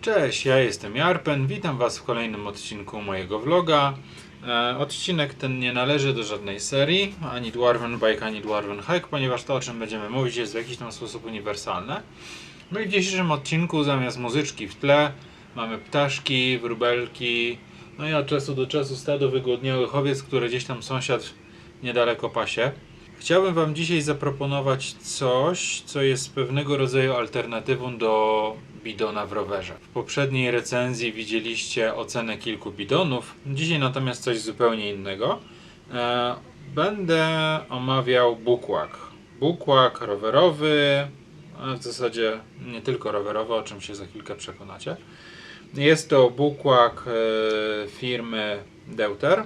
Cześć, ja jestem Jarpen, witam Was w kolejnym odcinku mojego vloga. E, odcinek ten nie należy do żadnej serii, ani Dwarven Bike, ani Dwarven Hike, ponieważ to o czym będziemy mówić jest w jakiś tam sposób uniwersalne. No i w dzisiejszym odcinku zamiast muzyczki w tle mamy ptaszki, wróbelki, no i od czasu do czasu stado wygłodniałych owiec, które gdzieś tam sąsiad niedaleko pasie. Chciałbym Wam dzisiaj zaproponować coś, co jest pewnego rodzaju alternatywą do bidona w rowerze. W poprzedniej recenzji widzieliście ocenę kilku bidonów, dzisiaj natomiast coś zupełnie innego. E, Będę omawiał bukłak. Bukłak rowerowy, a w zasadzie nie tylko rowerowy, o czym się za chwilkę przekonacie. Jest to bukłak e, firmy Deuter.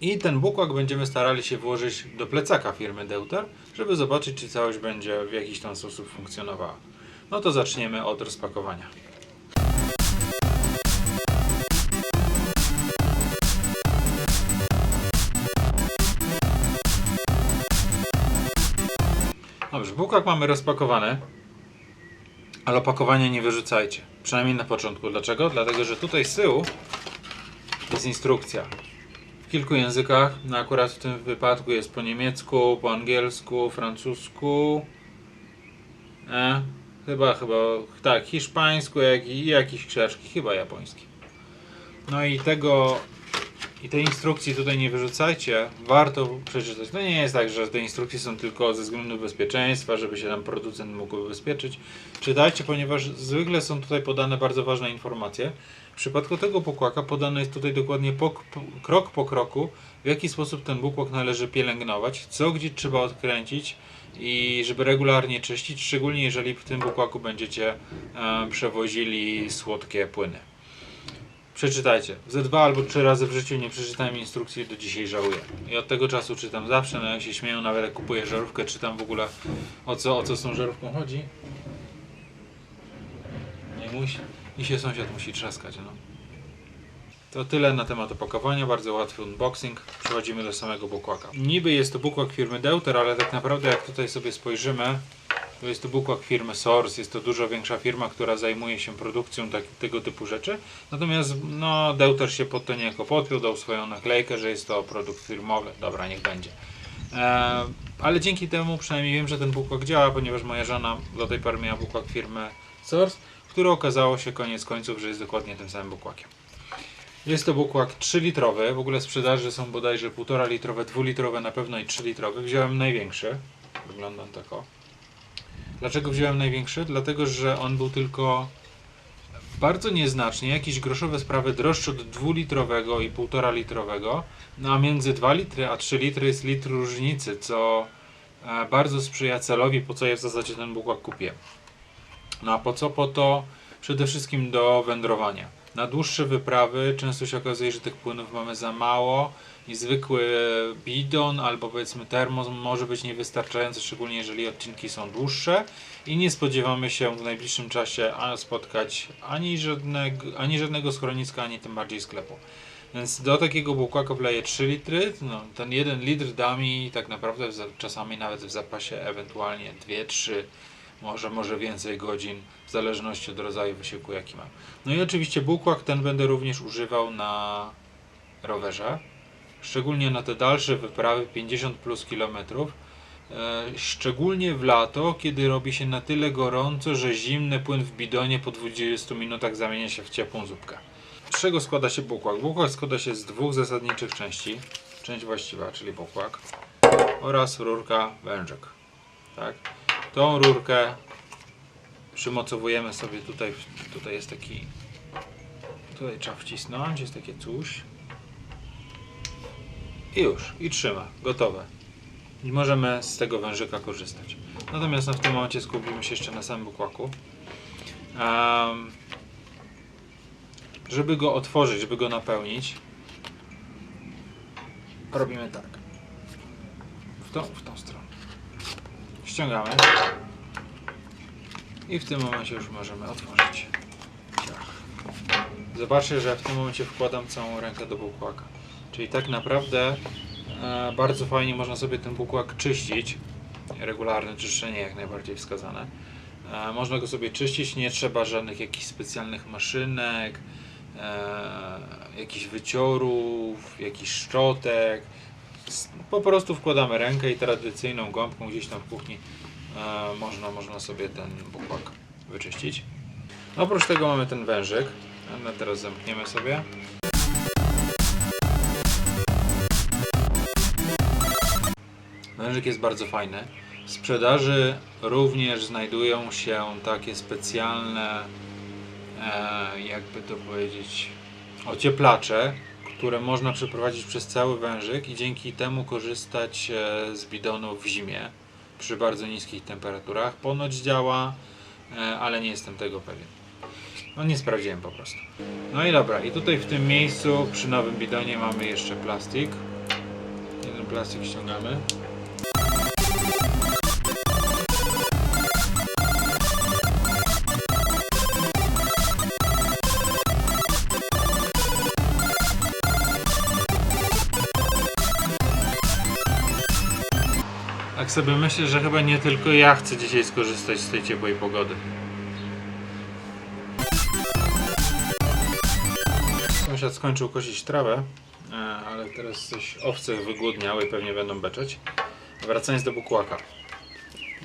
I ten bukłak będziemy starali się włożyć do plecaka firmy Deuter, żeby zobaczyć, czy całość będzie w jakiś tam sposób funkcjonowała. No to zaczniemy od rozpakowania. Dobrze, bukłak mamy rozpakowany, ale opakowania nie wyrzucajcie. Przynajmniej na początku. Dlaczego? Dlatego, że tutaj z tyłu jest instrukcja w kilku językach. No akurat w tym wypadku jest po niemiecku, po angielsku, francusku. E, chyba, chyba, tak, hiszpańsku, jak i jakiś krzaczki, chyba japoński. No i tego, i tej instrukcji tutaj nie wyrzucajcie, warto przeczytać. To nie jest tak, że te instrukcje są tylko ze względu bezpieczeństwa, żeby się tam producent mógł ubezpieczyć. Czytajcie, ponieważ zwykle są tutaj podane bardzo ważne informacje. W przypadku tego bukłaka podane jest tutaj dokładnie po, krok po kroku, w jaki sposób ten bukłak należy pielęgnować, co gdzie trzeba odkręcić i żeby regularnie czyścić, szczególnie jeżeli w tym bukłaku będziecie e, przewozili słodkie płyny. Przeczytajcie. Ze dwa albo trzy razy w życiu nie przeczytałem instrukcji, do dzisiaj żałuję. I od tego czasu czytam zawsze, no jak się śmieją, nawet jak kupuję żarówkę, czytam w ogóle o co, o co z tą żarówką chodzi. Nie musi. I się sąsiad musi trzaskać, no. To tyle na temat opakowania, bardzo łatwy unboxing. Przechodzimy do samego bukłaka. Niby jest to bukłak firmy Deuter, ale tak naprawdę jak tutaj sobie spojrzymy, to jest bukłak firmy Source, jest to dużo większa firma, która zajmuje się produkcją tak, tego typu rzeczy. Natomiast no, Deuter się pod to niejako podpiął, dał swoją naklejkę, że jest to produkt firmowy. Dobra, niech będzie. E, ale dzięki temu przynajmniej wiem, że ten bukłak działa, ponieważ moja żona do tej pory miała bukłak firmy Source, który okazało się koniec końców, że jest dokładnie tym samym bukłakiem. Jest to bukłak 3-litrowy, w ogóle sprzedaży są bodajże 1,5 litrowe, 2-litrowe na pewno i 3-litrowe. Wziąłem największy, wygląda on tak o. Dlaczego wziąłem największy? Dlatego, że on był tylko bardzo nieznacznie, jakieś groszowe sprawy droższe od 2-litrowego i 1,5 litrowego, no a między 2 litry a 3 litry jest litr różnicy, co e, bardzo sprzyja celowi, po co ja w zasadzie ten bukłak kupiłem. No a po co? Po to przede wszystkim do wędrowania. Na dłuższe wyprawy często się okazuje, że tych płynów mamy za mało i zwykły bidon albo powiedzmy termos może być niewystarczający, szczególnie jeżeli odcinki są dłuższe. I nie spodziewamy się w najbliższym czasie spotkać ani żadnego, ani żadnego schroniska, ani tym bardziej sklepu. Więc do takiego bukłaka wleję 3 litry, no, ten 1 litr da mi tak naprawdę czasami nawet w zapasie ewentualnie 2-3 może, może więcej godzin, w zależności od rodzaju wysiłku jaki mam. No i oczywiście bukłak ten będę również używał na rowerze, szczególnie na te dalsze wyprawy 50 plus kilometrów. E, Szczególnie w lato, kiedy robi się na tyle gorąco, że zimny płyn w bidonie po 20 minutach zamienia się w ciepłą zupkę. Z czego składa się bukłak? Bukłak składa się z dwóch zasadniczych części. Część właściwa, czyli bukłak oraz rurka wężyk. Tak? Tą rurkę przymocowujemy sobie tutaj, tutaj jest taki, tutaj trzeba wcisnąć, jest takie coś i już, i trzyma, gotowe. I możemy z tego wężyka korzystać. Natomiast no, w tym momencie skupimy się jeszcze na samym bukłaku. Em, żeby go otworzyć, żeby go napełnić, robimy tak. W tą, w tą stronę. Ściągamy. I w tym momencie już możemy otworzyć. Zobaczcie, że w tym momencie wkładam całą rękę do bukłaka. Czyli tak naprawdę e, bardzo fajnie można sobie ten bukłak czyścić. Regularne czyszczenie jak najbardziej wskazane. E, można go sobie czyścić, nie trzeba żadnych jakichś specjalnych maszynek, e, jakichś wyciorów, jakichś szczotek. Po prostu wkładamy rękę i tradycyjną gąbką gdzieś tam w kuchni e, można, można sobie ten bukłak wyczyścić. Oprócz tego mamy ten wężyk. Ale teraz zamkniemy sobie. Wężyk jest bardzo fajny. W sprzedaży również znajdują się takie specjalne, e, jakby to powiedzieć, ocieplacze, które można przeprowadzić przez cały wężyk i dzięki temu korzystać e, z bidonu w zimie przy bardzo niskich temperaturach. Ponoć działa, e, ale nie jestem tego pewien. No nie sprawdziłem po prostu. No i dobra, i tutaj w tym miejscu przy nowym bidonie mamy jeszcze plastik. Jeden plastik ściągamy. Tak sobie myślę, że chyba nie tylko ja chcę dzisiaj skorzystać z tej ciepłej pogody. Sąsiad skończył kosić trawę, e, ale teraz coś owce wygłodniały, pewnie będą beczeć. Wracając do bukłaka.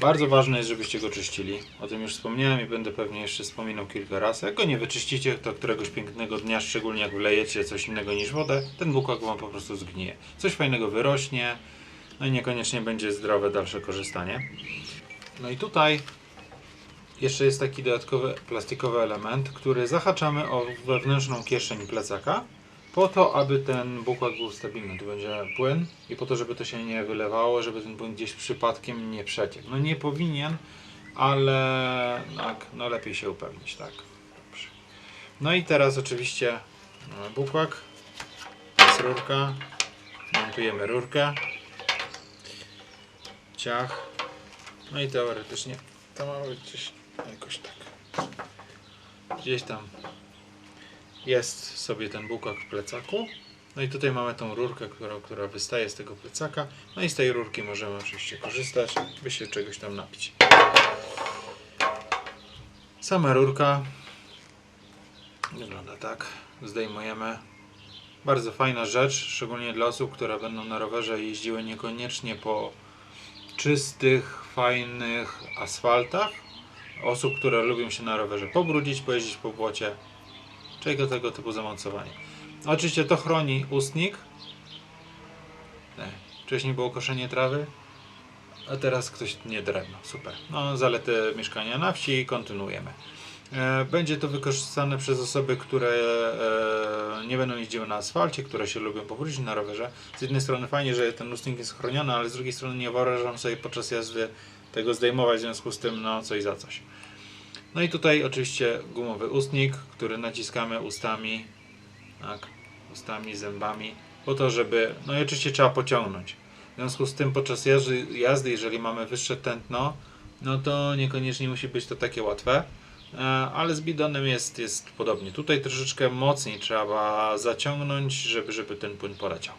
Bardzo ważne jest, żebyście go czyścili. O tym już wspomniałem i będę pewnie jeszcze wspominał kilka razy. Jak go nie wyczyścicie, to któregoś pięknego dnia, szczególnie jak wlejecie coś innego niż wodę, ten bukłak wam po prostu zgnije. Coś fajnego wyrośnie, no i niekoniecznie będzie zdrowe dalsze korzystanie. No i tutaj jeszcze jest taki dodatkowy plastikowy element, który zahaczamy o wewnętrzną kieszeń plecaka, po to, aby ten bukłak był stabilny. Tu będzie płyn i po to, żeby to się nie wylewało, żeby ten płyn gdzieś przypadkiem nie przeciekł. No nie powinien, ale tak, no lepiej się upewnić, tak. Dobrze. No i teraz oczywiście mamy bukłak, jest rurka, montujemy rurkę, ciach, no i teoretycznie to ma być gdzieś jakoś tak. Gdzieś tam jest sobie ten bukłak w plecaku. No i tutaj mamy tą rurkę, która, która wystaje z tego plecaka. No i z tej rurki możemy oczywiście korzystać, by się czegoś tam napić. Sama rurka wygląda tak. Zdejmujemy. Bardzo fajna rzecz, szczególnie dla osób, które będą na rowerze jeździły niekoniecznie po czystych, fajnych asfaltach. Osób, które lubią się na rowerze pobrudzić, pojeździć po błocie. Czego tego typu zamocowanie. Oczywiście to chroni ustnik. Nie. Wcześniej było koszenie trawy, a teraz ktoś nie drewno. Super. No, zalety mieszkania na wsi kontynuujemy. E, Będzie to wykorzystane przez osoby, które e, nie będą jeździły na asfalcie, które się lubią pobrudzić na rowerze. Z jednej strony fajnie, że ten ustnik jest chroniony, ale z drugiej strony nie wyobrażam sobie podczas jazdy tego zdejmować, w związku z tym no coś za coś. No i tutaj oczywiście gumowy ustnik, który naciskamy ustami, tak, ustami, zębami, po to, żeby, no i oczywiście trzeba pociągnąć. W związku z tym podczas jazdy, jazdy jeżeli mamy wyższe tętno, no to niekoniecznie musi być to takie łatwe, ale z bidonem jest, jest podobnie. Tutaj troszeczkę mocniej trzeba zaciągnąć, żeby, żeby ten płyn poleciał.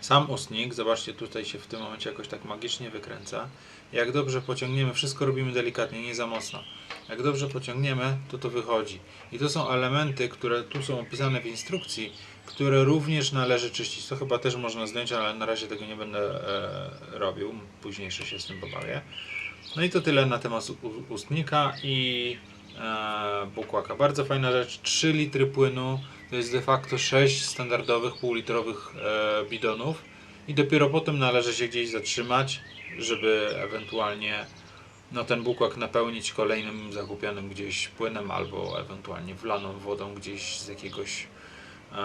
Sam ustnik, zobaczcie, tutaj się w tym momencie jakoś tak magicznie wykręca. Jak dobrze pociągniemy, wszystko robimy delikatnie, nie za mocno. Jak dobrze pociągniemy, to to wychodzi. I to są elementy, które tu są opisane w instrukcji, które również należy czyścić. To chyba też można zdjąć, ale na razie tego nie będę e, robił. Późniejsze się z tym pobawię. No i to tyle na temat ustnika i e, bukłaka. Bardzo fajna rzecz. 3 litry płynu to jest de facto 6 standardowych półlitrowych e, bidonów i dopiero potem należy się gdzieś zatrzymać, żeby ewentualnie no, ten bukłak napełnić kolejnym zakupionym gdzieś płynem albo ewentualnie wlaną wodą gdzieś z jakiegoś e,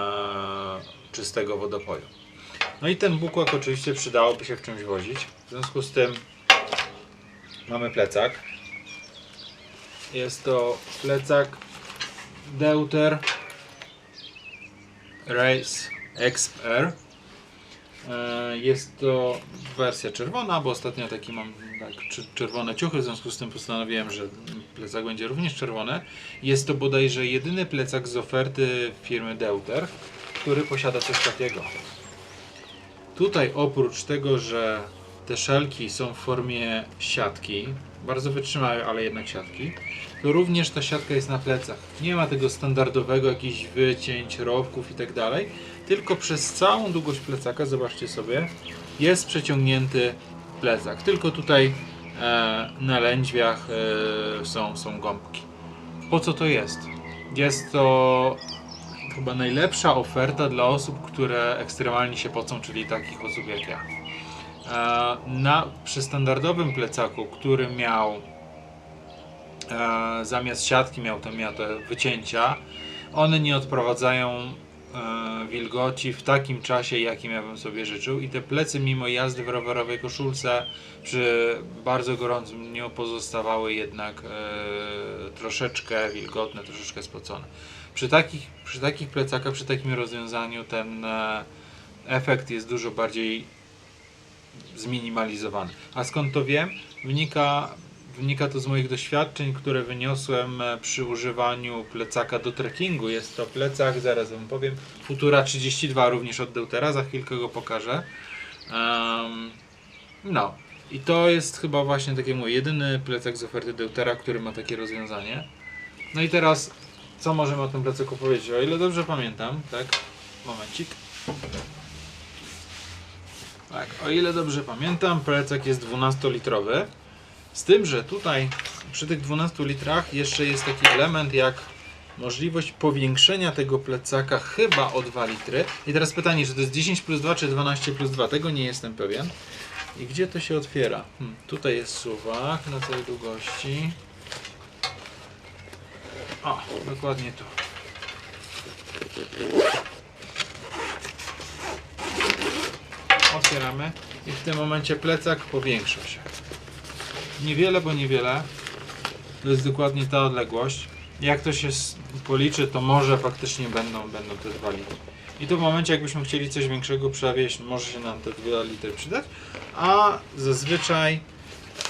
czystego wodopoju. No i ten bukłak oczywiście przydałoby się w czymś wozić. W związku z tym mamy plecak. Jest to plecak Deuter Race XR. E, Jest to wersja czerwona, bo ostatnio taki mam tak, cz- czerwone ciuchy, w związku z tym postanowiłem, że plecak będzie również czerwony. Jest to bodajże jedyny plecak z oferty firmy Deuter, który posiada coś takiego. Tutaj oprócz tego, że te szelki są w formie siatki, bardzo wytrzymałe, ale jednak siatki, to również ta siatka jest na plecach. Nie ma tego standardowego jakichś wycięć, rowków i tak tylko przez całą długość plecaka, zobaczcie sobie, jest przeciągnięty plecak. Tylko tutaj e, na lędźwiach e, są, są gąbki. Po co to jest? Jest to chyba najlepsza oferta dla osób, które ekstremalnie się pocą, czyli takich osób jak ja. E, Na, przy standardowym plecaku, który miał e, zamiast siatki miał te, miał te wycięcia, one nie odprowadzają e, wilgoci w takim czasie, jakim ja bym sobie życzył i te plecy mimo jazdy w rowerowej koszulce przy bardzo gorącym dniu pozostawały jednak e, troszeczkę wilgotne, troszeczkę spocone. Przy takich, przy takich plecakach, przy takim rozwiązaniu ten e, efekt jest dużo bardziej zminimalizowany. A skąd to wiem? Wynika, wynika to z moich doświadczeń, które wyniosłem e, przy używaniu plecaka do trekkingu. Jest to plecak, zaraz wam powiem, Futura 32 również od Deutera, za chwilkę go pokażę. Em, no. I to jest chyba właśnie taki mój jedyny plecak z oferty Deutera, który ma takie rozwiązanie. No i teraz, co możemy o tym plecaku powiedzieć? O ile dobrze pamiętam, tak? Momencik. Tak, o ile dobrze pamiętam, plecak jest 12-litrowy. Z tym, że tutaj przy tych 12 litrach jeszcze jest taki element jak możliwość powiększenia tego plecaka chyba o 2 litry. I teraz pytanie, czy to jest 10 plus 2 czy 12 plus 2? Tego nie jestem pewien. I gdzie to się otwiera? Hmm, tutaj jest suwak na całej długości. O, dokładnie tu. Otwieramy i w tym momencie plecak powiększa się. Niewiele, bo niewiele. To jest dokładnie ta odległość. Jak to się policzy, to może faktycznie będą, będą te 2 litry. I tu w momencie, jakbyśmy chcieli coś większego przewieźć, może się nam te 2 litry przydać, a zazwyczaj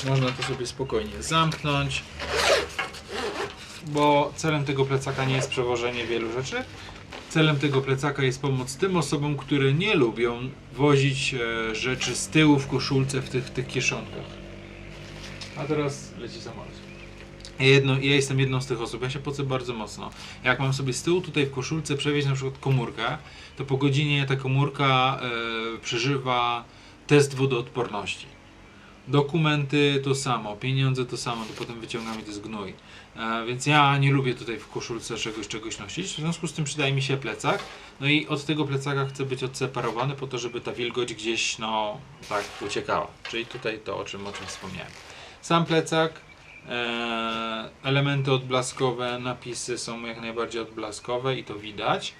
można to sobie spokojnie zamknąć, bo celem tego plecaka nie jest przewożenie wielu rzeczy. Celem tego plecaka jest pomoc tym osobom, które nie lubią wozić e, rzeczy z tyłu w koszulce w tych, tych kieszonkach. A teraz leci samolot. Ja, jedno, ja jestem jedną z tych osób, ja się pocę bardzo mocno. Jak mam sobie z tyłu tutaj w koszulce przewieźć na przykład komórkę, to po godzinie ta komórka e, przeżywa test wodoodporności. Dokumenty to samo, pieniądze to samo, to potem wyciągamy to z gnój. E, więc ja nie lubię tutaj w koszulce czegoś, czegoś nosić. W związku z tym przydaje mi się plecak. No i od tego plecaka chcę być odseparowany po to, żeby ta wilgoć gdzieś, no, tak uciekała. Czyli tutaj to, o czym, o czym wspomniałem. Sam plecak, e, elementy odblaskowe, napisy są jak najbardziej odblaskowe i to widać.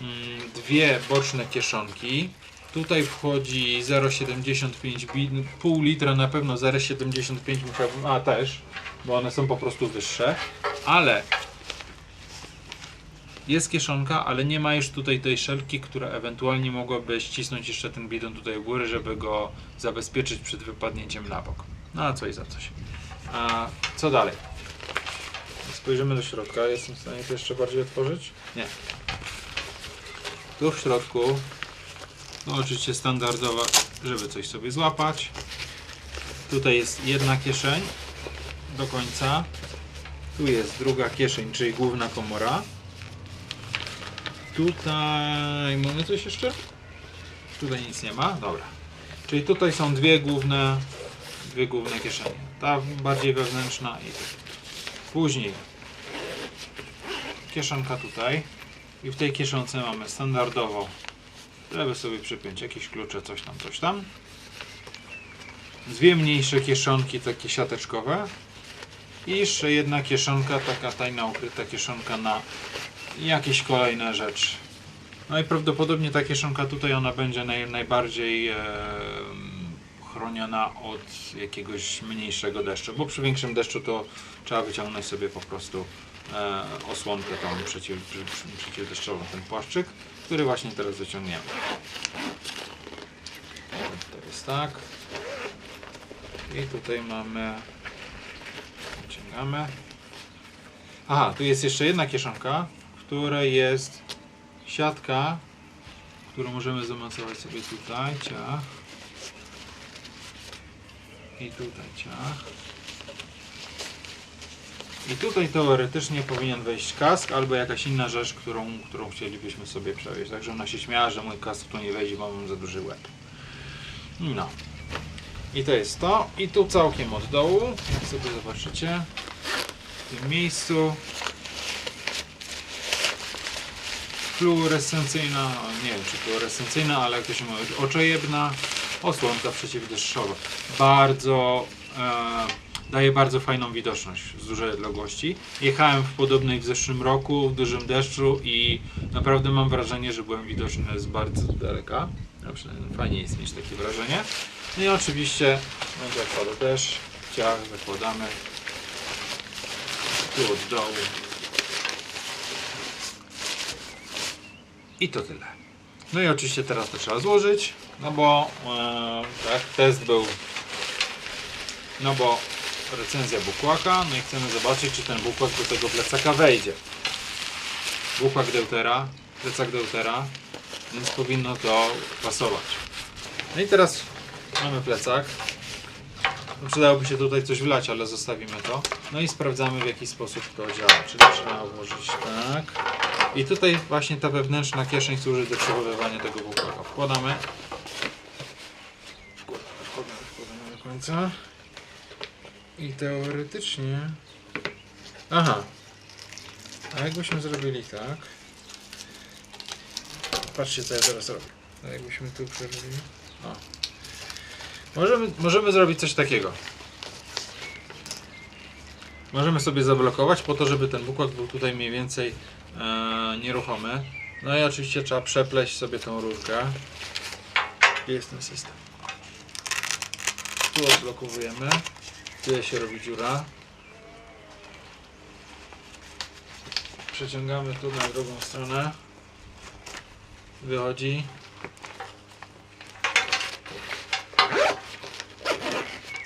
Mm, Dwie boczne kieszonki. Tutaj wchodzi 0,75 bi- pół litra na pewno 0,75 musiałbym, a też, bo one są po prostu wyższe, ale jest kieszonka, ale nie ma już tutaj tej szelki, która ewentualnie mogłaby ścisnąć jeszcze ten bidon tutaj u góry, żeby go zabezpieczyć przed wypadnięciem na bok. No a coś za coś. A co dalej? Spojrzymy do środka. Jestem w stanie to jeszcze bardziej otworzyć? Nie. Tu w środku, no oczywiście standardowa, żeby coś sobie złapać. Tutaj jest jedna kieszeń do końca. Tu jest druga kieszeń, czyli główna komora. Tutaj mamy coś jeszcze? Tutaj nic nie ma, dobra. Czyli tutaj są dwie główne, dwie główne kieszenie. Ta bardziej wewnętrzna i. Później kieszonka tutaj i w tej kieszonce mamy standardowo, żeby sobie przypiąć jakieś klucze, coś tam, coś tam. Dwie mniejsze kieszonki, takie siateczkowe. I jeszcze jedna kieszonka, taka tajna ukryta kieszonka na jakieś kolejne rzeczy. No i prawdopodobnie ta kieszonka tutaj ona będzie naj, najbardziej e, chroniona od jakiegoś mniejszego deszczu, bo przy większym deszczu to trzeba wyciągnąć sobie po prostu osłonkę tą przeciw, przeciwdeszczową, ten płaszczyk, który właśnie teraz wyciągniemy. To jest tak. I tutaj mamy wyciągamy. Aha, tu jest jeszcze jedna kieszonka, w której jest siatka którą możemy zamocować sobie tutaj, ciach. I tutaj ciach. I tutaj teoretycznie powinien wejść kask albo jakaś inna rzecz, którą, którą chcielibyśmy sobie przewieźć. Także ona się śmiała, że mój kask tu nie wejdzie, bo mam za duży łeb. No. I to jest to. I tu całkiem od dołu, jak sobie zobaczycie, w tym miejscu fluorescencyjna, no, nie wiem czy fluorescencyjna, ale jak to się mówi, oczojebna osłonka przeciwdeszczowa. Bardzo e, daje bardzo fajną widoczność z dużej odległości. Jechałem w podobnej w zeszłym roku w dużym deszczu i naprawdę mam wrażenie, że byłem widoczny z bardzo daleka. Fajnie jest mieć takie wrażenie. No i oczywiście będzie kładę też. Ciach zakładamy. Tu od dołu. I to tyle. No i oczywiście teraz to trzeba złożyć, no bo e, tak, test był, no bo recenzja bukłaka, no i chcemy zobaczyć, czy ten bukłak do tego plecaka wejdzie. Bukłak deutera, plecak deutera, więc powinno to pasować. No i teraz mamy plecak. No Przydałoby się tutaj coś wlać, ale zostawimy to. No i sprawdzamy w jaki sposób to działa. Czyli trzeba włożyć tak. I tutaj właśnie ta wewnętrzna kieszeń służy do przechowywania tego bukłaka. Wkładamy. Wkładamy, wkładamy, do końca. I teoretycznie... Aha. A jakbyśmy zrobili tak... Patrzcie co ja teraz robię. A jakbyśmy tu przerobili... O. Możemy, możemy zrobić coś takiego. Możemy sobie zablokować po to, żeby ten bukłak był tutaj mniej więcej e, nieruchomy. No i oczywiście trzeba przepleść sobie tą rurkę. Jest ten system? Tu odblokowujemy. Tu się robi dziura. Przeciągamy tu na drugą stronę. Wychodzi.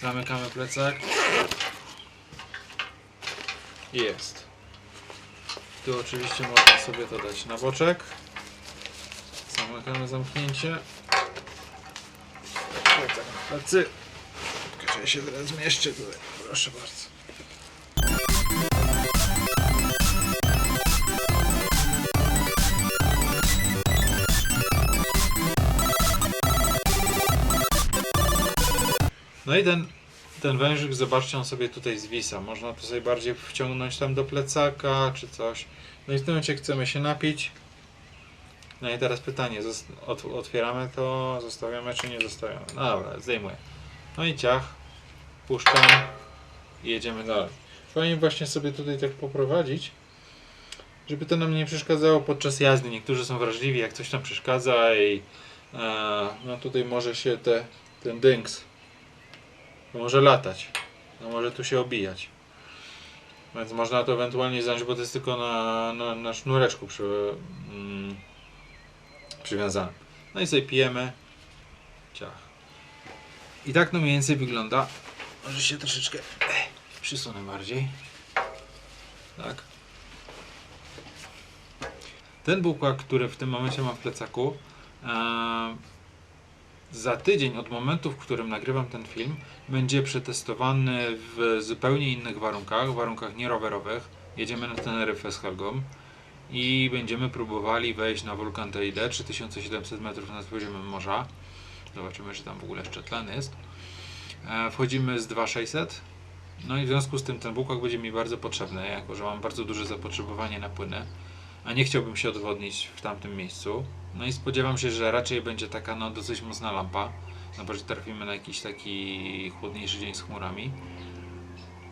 Zamykamy plecak. Jest. Tu oczywiście można sobie to dać na boczek. Zamykamy zamknięcie. Plecy. Ja się teraz zmieszczę tutaj. Proszę bardzo. No i ten, ten wężyk, zobaczcie, on sobie tutaj zwisa. Można to sobie bardziej wciągnąć tam do plecaka czy coś. No i w tym momencie chcemy się napić. No i teraz pytanie, otwieramy to, zostawiamy czy nie zostawiamy? No dobra, zdejmuję. No i ciach, puszczam i jedziemy dalej. Fajnie właśnie sobie tutaj tak poprowadzić, żeby to nam nie przeszkadzało podczas jazdy. Niektórzy są wrażliwi, jak coś tam przeszkadza i e, no tutaj może się te, ten dynks może latać, no może tu się obijać. Więc można to ewentualnie zdjąć, bo to jest tylko na, na, na sznureczku przy, mm, przywiązane. No i sobie pijemy. Ciach. I tak no mniej więcej wygląda. Może się troszeczkę eh, przysunę bardziej. Tak. Ten bukłak, który w tym momencie mam w plecaku, e, za tydzień od momentu, w którym nagrywam ten film, będzie przetestowany w zupełnie innych warunkach, warunkach nierowerowych. Jedziemy na Teneryfę z Helgą i będziemy próbowali wejść na wulkan TID 3700 metrów nad poziomem morza. Zobaczymy, czy tam w ogóle jeszcze tlen jest. E, Wchodzimy z 2600. No i w związku z tym ten bukłak będzie mi bardzo potrzebny, jako że mam bardzo duże zapotrzebowanie na płyny, a nie chciałbym się odwodnić w tamtym miejscu. No i spodziewam się, że raczej będzie taka no, dosyć mocna lampa, no bo że trafimy na jakiś taki chłodniejszy dzień z chmurami.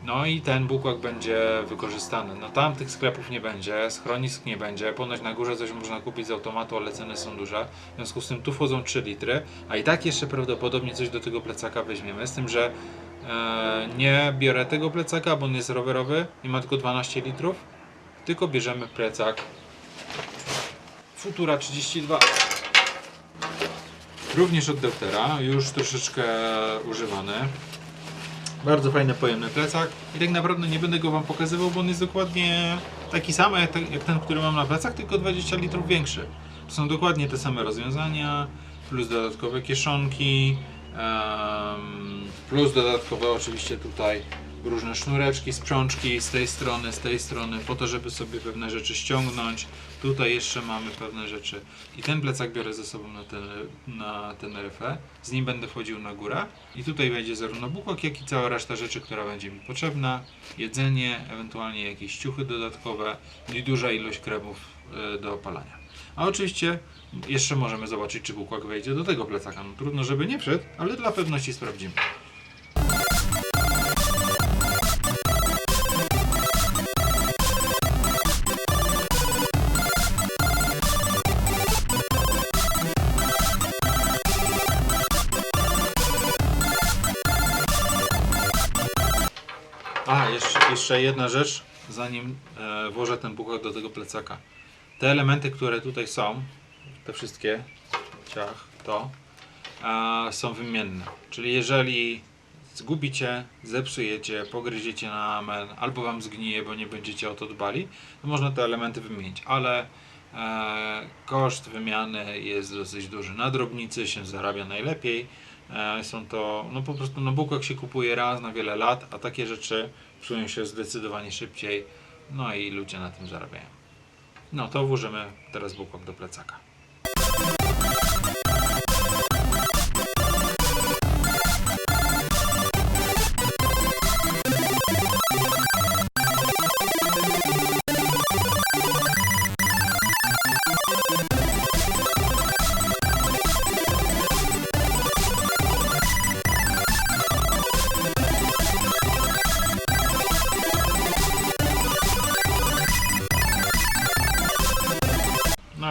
No i ten bukłak będzie wykorzystany. No tam tych sklepów nie będzie, schronisk nie będzie. Ponoć na górze coś można kupić z automatu, ale ceny są duże. W związku z tym tu wchodzą 3 litry, a i tak jeszcze prawdopodobnie coś do tego plecaka weźmiemy. Z tym, że e, nie biorę tego plecaka, bo on jest rowerowy i ma tylko 12 litrów, tylko bierzemy plecak Futura 32. Również od już troszeczkę używany. Bardzo fajny, pojemny plecak. I tak naprawdę nie będę go Wam pokazywał, bo on jest dokładnie taki sam jak ten, który mam na plecach, tylko 20 litrów większy. To są dokładnie te same rozwiązania, plus dodatkowe kieszonki, plus dodatkowe oczywiście tutaj różne sznureczki, sprzączki z tej strony, z tej strony, po to, żeby sobie pewne rzeczy ściągnąć. Tutaj jeszcze mamy pewne rzeczy. I ten plecak biorę ze sobą na, ten, na Teneryfę. Z nim będę wchodził na górę. I tutaj będzie zarówno bukłak, jak i cała reszta rzeczy, która będzie mi potrzebna. Jedzenie, ewentualnie jakieś ciuchy dodatkowe i duża ilość kremów e, do opalania. A oczywiście jeszcze możemy zobaczyć, czy bukłak wejdzie do tego plecaka. No trudno, żeby nie wszedł, ale dla pewności sprawdzimy. Jeszcze, jedna rzecz, zanim e, włożę ten bukłak do tego plecaka. Te elementy, które tutaj są, te wszystkie, ciach, to, e, są wymienne. Czyli jeżeli zgubicie, zepsujecie, pogryziecie na amen, albo wam zgnije, bo nie będziecie o to dbali, to można te elementy wymienić, ale e, koszt wymiany jest dosyć duży. Na drobnicy się zarabia najlepiej. E, są to, no po prostu na bukłak się kupuje raz na wiele lat, a takie rzeczy psują się zdecydowanie szybciej, no i ludzie na tym zarabiają. No to włożymy teraz bukłak do plecaka.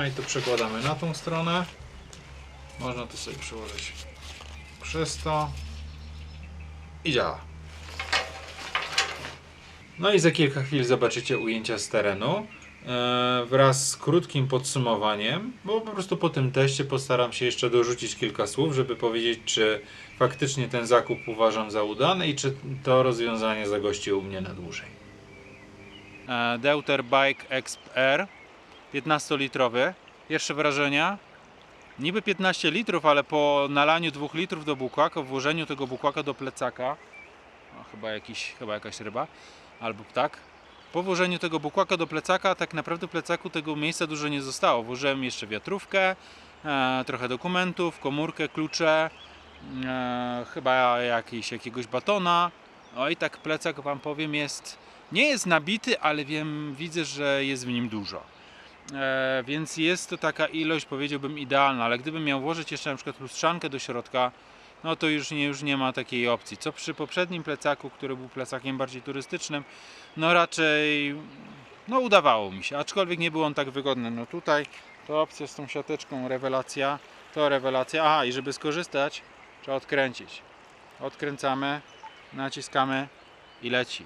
I to przekładamy na tą stronę. Można to sobie przełożyć przez to i działa. No i za kilka chwil zobaczycie ujęcia z terenu e, wraz z krótkim podsumowaniem, bo po prostu po tym teście postaram się jeszcze dorzucić kilka słów, żeby powiedzieć, czy faktycznie ten zakup uważam za udany i czy to rozwiązanie zagości u mnie na dłużej. Deuter Bike XR 15-litrowy. Pierwsze wrażenia? Niby 15 litrów, ale po nalaniu 2 litrów do bukłaka, włożeniu tego bukłaka do plecaka, no, chyba, jakiś, chyba jakaś ryba albo ptak, po włożeniu tego bukłaka do plecaka, tak naprawdę plecaku tego miejsca dużo nie zostało. Włożyłem jeszcze wiatrówkę, e, trochę dokumentów, komórkę, klucze, e, chyba jakiś, jakiegoś batona. No i tak plecak, wam powiem, jest, nie jest nabity, ale wiem, widzę, że jest w nim dużo. E, więc jest to taka ilość, powiedziałbym, idealna, ale gdybym miał włożyć jeszcze na przykład lustrzankę do środka, no to już nie, już nie ma takiej opcji. Co przy poprzednim plecaku, który był plecakiem bardziej turystycznym, no raczej no udawało mi się, aczkolwiek nie był on tak wygodny. No tutaj to opcja z tą siateczką, rewelacja, to rewelacja. Aha, i żeby skorzystać, trzeba odkręcić. Odkręcamy, naciskamy i leci.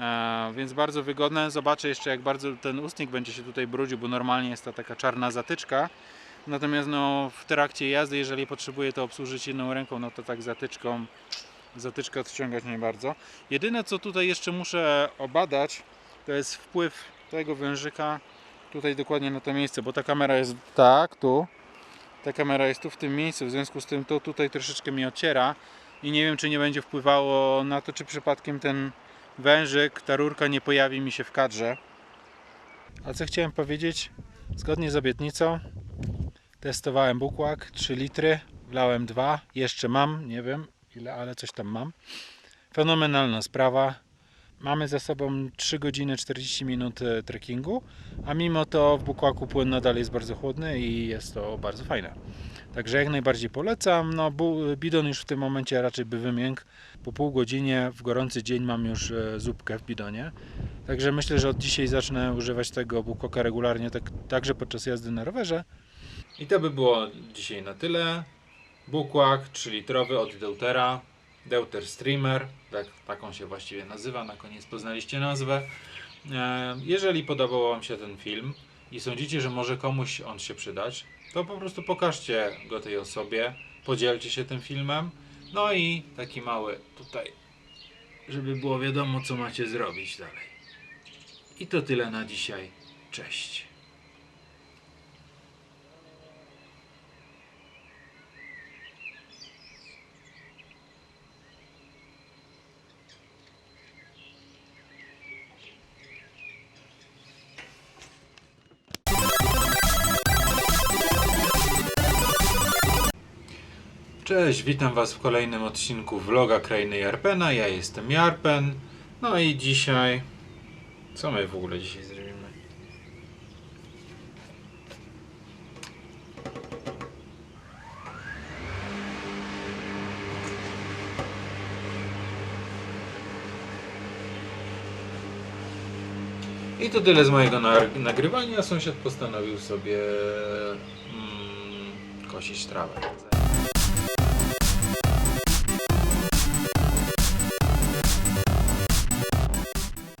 E, więc bardzo wygodne. Zobaczę jeszcze jak bardzo ten ustnik będzie się tutaj brudził, bo normalnie jest to taka czarna zatyczka. Natomiast no, w trakcie jazdy, jeżeli potrzebuję to obsłużyć jedną ręką, no to tak zatyczką, zatyczkę odciągać nie bardzo. Jedyne co tutaj jeszcze muszę obadać, to jest wpływ tego wężyka tutaj dokładnie na to miejsce, bo ta kamera jest tak, tu. Ta kamera jest tu w tym miejscu, w związku z tym to tutaj troszeczkę mi ociera i nie wiem czy nie będzie wpływało na to, czy przypadkiem ten wężyk, ta rurka nie pojawi mi się w kadrze. A co chciałem powiedzieć? Zgodnie z obietnicą testowałem bukłak 3 litry, wlałem 2, jeszcze mam, nie wiem ile, ale coś tam mam. Fenomenalna sprawa. Mamy za sobą 3 godziny 40 minut e, trekkingu, a mimo to w bukłaku płyn nadal jest bardzo chłodny i jest to bardzo fajne. Także jak najbardziej polecam. No, bidon już w tym momencie raczej by wymiękł. Po pół godzinie w gorący dzień mam już e, zupkę w bidonie. Także myślę, że od dzisiaj zacznę używać tego bukłaka regularnie, tak, także podczas jazdy na rowerze. I to by było dzisiaj na tyle. Bukłak 3-litrowy od Deutera. Deuter Streamer, tak, taką się właściwie nazywa, na koniec poznaliście nazwę. E, Jeżeli podobał Wam się ten film i sądzicie, że może komuś on się przydać, to po prostu pokażcie go tej osobie, podzielcie się tym filmem. No i taki mały tutaj, żeby było wiadomo, co macie zrobić dalej. I to tyle na dzisiaj. Cześć. Cześć, witam Was w kolejnym odcinku vloga Krainy Jarpena. Ja jestem Jarpen. No i dzisiaj... Co my w ogóle dzisiaj zrobimy? I to tyle z mojego na- nagrywania. Sąsiad postanowił sobie mm, kosić trawę.